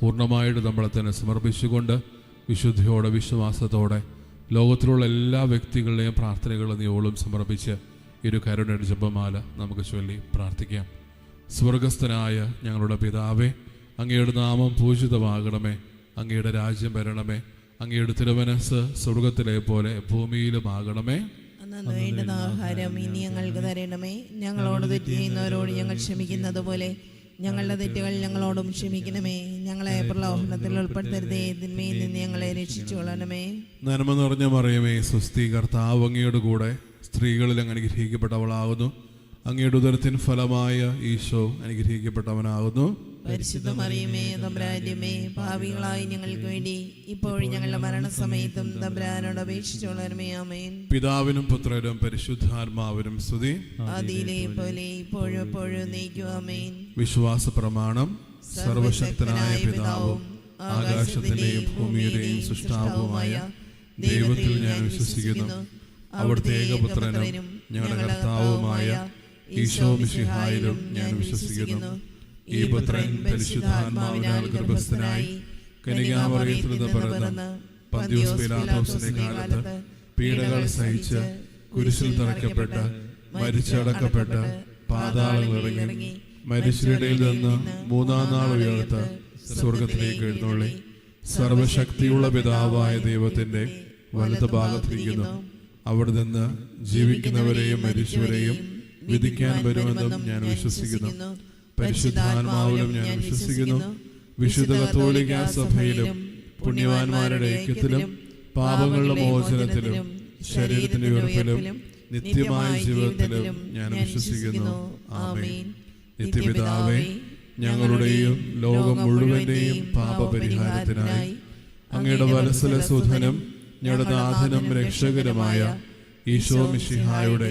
പൂർണമായിട്ട് നമ്മളെ തന്നെ സമർപ്പിച്ചുകൊണ്ട് വിശുദ്ധിയോടെ വിശ്വാസത്തോടെ ലോകത്തിലുള്ള എല്ലാ വ്യക്തികളുടെയും പ്രാർത്ഥനകളും നിയോളും സമർപ്പിച്ച് ഈ ഒരു കരുണയുടെ ജപമാല നമുക്ക് ചൊല്ലി പ്രാർത്ഥിക്കാം. സ്വർഗസ്ഥനായ ഞങ്ങളുടെ പിതാവേ അങ്ങയുടെ നാമം പൂജിതമാകണമേ അങ്ങയുടെ രാജ്യം വരണമേ അങ്ങയുടെ തിരുമനസ് സ്വർഗത്തിലെ പോലെ ഭൂമിയിലും ആകണമേ. ആഹാരം ഇനി ഞങ്ങൾക്ക് തരണമേ. ഞങ്ങളോട് തെറ്റ് ചെയ്യുന്നവരോട് ഞങ്ങൾ ക്ഷമിക്കുന്നത് പോലെ ഞങ്ങളുടെ തെറ്റുകൾ ഞങ്ങളോടും ക്ഷമിക്കണമേ. ഞങ്ങളെ പ്രലോഭനത്തിൽ ഉൾപ്പെടുത്തരുതേ. തിന്മയിൽ നിന്ന് ഞങ്ങളെ രക്ഷിച്ചുകൊള്ളണമേ. നന്മ നിറഞ്ഞ മറിയമേ സുസ്ഥി കർത്താവ് അങ്ങയുടെ കൂടെ സ്ത്രീകളിൽ അങ്ങ് അനുഗ്രഹിക്കപ്പെട്ടവളാകുന്നു. അങ്ങയുടെ ഉദരത്തിൻ ഫലമായ ഈശോ അനുഗ്രഹിക്കപ്പെട്ടവനാകുന്നു. പരിശുദ്ധ മറിയമേ തമ്പ്രാന്യമേ ഭാവികളായി ഞങ്ങൾക്ക് വേണ്ടി ഇപ്പോഴും ഞങ്ങളുടെ മരണസമയത്തും തമ്പ്രാനോട് അപേക്ഷിച്ചോളണമേ ആമേൻ. പിതാവിനും പുത്രനും പരിശുദ്ധാത്മാവിനും സ്തുതി. ആദിയിലെ പോലെ ഇപ്പോഴും എപ്പോഴും നീക്കും ആമേൻ. വിശ്വാസ പ്രമാണം സർവശക്തനായ പിതാവും ആകാശത്തിന്റെയും ഭൂമിയുടെയും സൃഷ്ടാവുമായ ദൈവത്തിൽ ഞാൻ വിശ്വസിക്കുന്നു. അവിടുത്തെ ഏകപുത്രനും ഞങ്ങളുടെ കർത്താവുമായ ഈശോ മിശിഹായിലും ഞാൻ വിശ്വസിക്കുന്നു. ഈ പുത്രൻ പരിശുദ്ധാത്മാവിനാൽ ഗർഭസ്ഥനായി കനികാമറിയത്തിൽ നിന്ന് പിറന്ന് പന്തിയോസ് പിലാത്തോസിന്റെ കാലത്ത് പീഡകൾ സഹിച്ച് കുരിശിൽ തറയ്ക്കപ്പെട്ട് മരിച്ചടക്കപ്പെട്ട പാതാളങ്ങൾ ഇറങ്ങി മരിച്ചിടയിൽ നിന്ന് മൂന്നാം നാൾ ഉയർത്ത് സ്വർഗത്തിലേക്ക് എഴുന്നള്ളി. സർവശക്തിയുള്ള പിതാവായ ദൈവത്തിന്റെ വലത് ഭാഗത്തിരിക്കുന്നു അവിടെ നിന്ന് ജീവിക്കുന്നവരെയും മരിച്ചവരെയും വിധിക്കാൻ വരുമെന്നും ഞാൻ വിശ്വസിക്കുന്നു. പരിശുദ്ധാത്മാവിലും ഞാൻ വിശ്വസിക്കുന്നു. വിശുദ്ധ കത്തോലിക്ക സഭയിലും പുണ്യവാന്മാരുടെ ഐക്യത്തിലും പാപങ്ങളുടെ മോചനത്തിലും ശരീരത്തിന്റെ ഉയർപ്പിലും നിത്യമായ ജീവിതത്തിലും ഞാൻ വിശ്വസിക്കുന്നു. ആമേൻ. നിത്യപിതാവേ ഞങ്ങളുടെയും ലോകം മുഴുവന്റെയും പാപപരിഹാരത്തിനായി അങ്ങയുടെ വലസല സുധനം ഞങ്ങളുടെ നാഥനും രക്ഷകരമായ ഈശോ മിശിഹായുടെ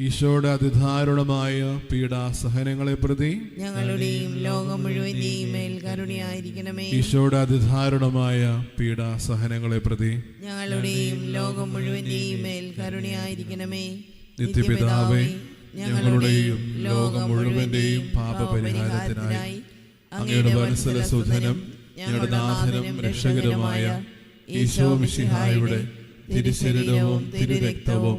ഈശോയുടെ അതിദാരുണമായ പീഡാസഹനങ്ങളെ പ്രതി ഞങ്ങളുടെയും ലോകം മുഴുവന്റെയും മേൽ കരുണയായിരിക്കണമേ. ഈശോയുടെ അതിദാരുണമായ പീഡാസഹനങ്ങളെ പ്രതി ഞങ്ങളുടെയും ലോകം മുഴുവന്റെയും മേൽ കരുണയായിരിക്കണമേ. നിത്യപിതാവേ ഞങ്ങളുടെയും ലോകം മുഴുവന്റെയും പാപപരിഹാരത്തിനായി അങ്ങയുടെ വത്സല സുധനം ഞങ്ങളുടെ നാഥനും രക്ഷകരുമായ ഈശോ മിഷിഹായുടെ തിരുശരീരവും തിരുരക്തവും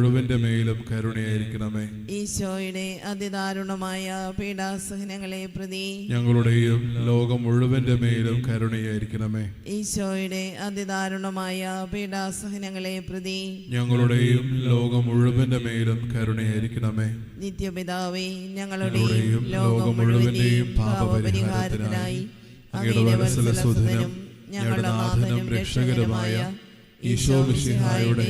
മുഴുവന്റെ മേലും കരുണയായിരിക്കണമേ. ഈശോയുടെ അതിദാരുണമായ പീഡാസഹനങ്ങളെ പ്രതി ഞങ്ങളുടെയും ലോകം മുഴുവന്റെ മേലും കരുണയായിരിക്കണമേ. ഈശോയുടെ അതിദാരുണമായ പീഡാസഹനങ്ങളെ പ്രതി ഞങ്ങളുടെയും ലോകം മുഴുവന്റെ മേലും കരുണയായിരിക്കണമേ. നിത്യപിതാവേ ഞങ്ങളുടെയും ലോകം മുഴുവന്റെയും പാപപരിഹാരത്തിനായി അങ്ങയുടെ ഞങ്ങളുടെ നാഥനും രക്ഷകരുമായ ഈശോ മിശിഹായുടെ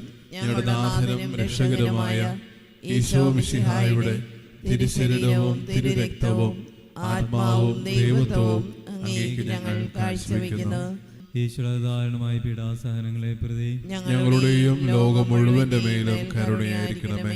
ഞങ്ങളുടെ നാഥനും രക്ഷകരുമായ ഈശോ മിശിഹായുടെ തിരുശരീരവും തിരുരക്തവും ആത്മാവും ദൈവത്വവും അങ്ങേക്ക് ഞങ്ങൾ കാഴ്ചവെക്കുന്നു. ഈശ്വരധാരണമായ പീഡാസഹനങ്ങളെ പ്രതി ഞങ്ങളുടെയും ലോകം മുഴുവന്റെ മേലും കരുണയായിരിക്കണമേ.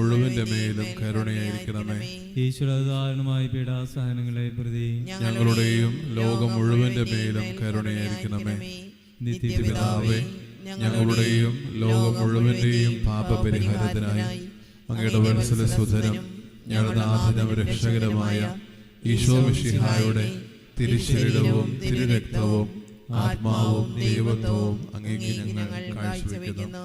മുഴുവന്റെ മേലും കരുണയായിരിക്കണമേ. ഈശ്വരധാരണമായ പീഡാസഹനങ്ങളെ പ്രതി ഞങ്ങളുടെയും ലോകം മുഴുവന്റെ മേലും കരുണയായിരിക്കണമേ. നിത്യപിതാവേ ഞങ്ങളുടെയും ലോകം മുഴുവന്റെയും പാപപരിഹാരത്തിനായി അങ്ങയുടെ വത്സല സുധനം ഞങ്ങളുടെ നാഥനും രക്ഷകരമായ ഈശോ മിശിഹായുടെ തിരുശരീരവും തിരുരക്തവും ആത്മാവും ദൈവത്വവും അങ്ങേക്ക് ഞങ്ങൾ കാഴ്ചവെക്കുന്നു.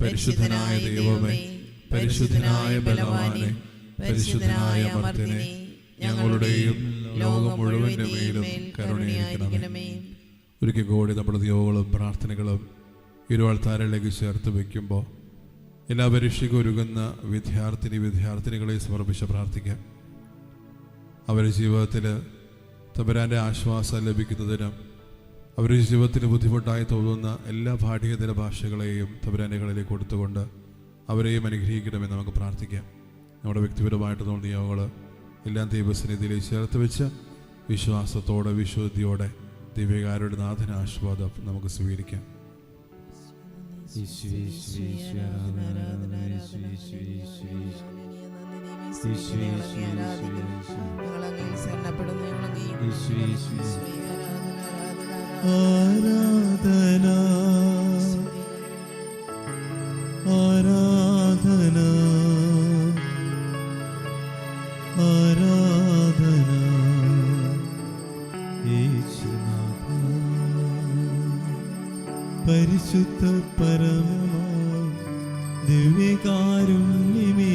പരിശുദ്ധനായ ദൈവമേ പരിശുദ്ധനായ ബലവാനെ പരിശുദ്ധനായ അമർത്തിനെ ഞങ്ങളുടെയും ലോകം മുഴുവന്റെ മേലും കരുണയായിരിക്കണമേ. ഒരിക്കൽ കൂടി നമ്മുടെ ദൈവങ്ങളും പ്രാർത്ഥനകളും ഇരുവാൾത്താരിലേക്ക് ചേർത്ത് വയ്ക്കുമ്പോൾ എല്ലാ പരീക്ഷയ്ക്കും ഒരുങ്ങുന്ന വിദ്യാർത്ഥിനി വിദ്യാർത്ഥിനികളെ സമർപ്പിച്ച് പ്രാർത്ഥിക്കാം. അവരുടെ ജീവിതത്തിൽ തമ്പരാന്റെ ആശ്വാസം ലഭിക്കുന്നതിനും അവരുടെ ജീവിതത്തിന് ബുദ്ധിമുട്ടായി തോന്നുന്ന എല്ലാ പാഠികതര ഭാഷകളെയും തമ്പരാനുകളിലേക്ക് കൊടുത്തുകൊണ്ട് അവരെയും അനുഗ്രഹിക്കണമെന്ന് നമുക്ക് പ്രാർത്ഥിക്കാം നമ്മുടെ വ്യക്തിപരമായിട്ട് നിയമങ്ങൾ എല്ലാം ദൈവസന്നിധിയിലേക്ക് ചേർത്ത് വെച്ച് വിശ്വാസത്തോടെ വിശുദ്ധിയോടെ ദിവ്യകാരുടെ നാഥന ആശീർവാദം നമുക്ക് സ്വീകരിക്കാം ശരണപ്പെടുന്നു. ആരാധന. ആരാധന. ആരാധന. പരിശുദ്ധ പരമ ദിവ്യകാരുണ്യമേ.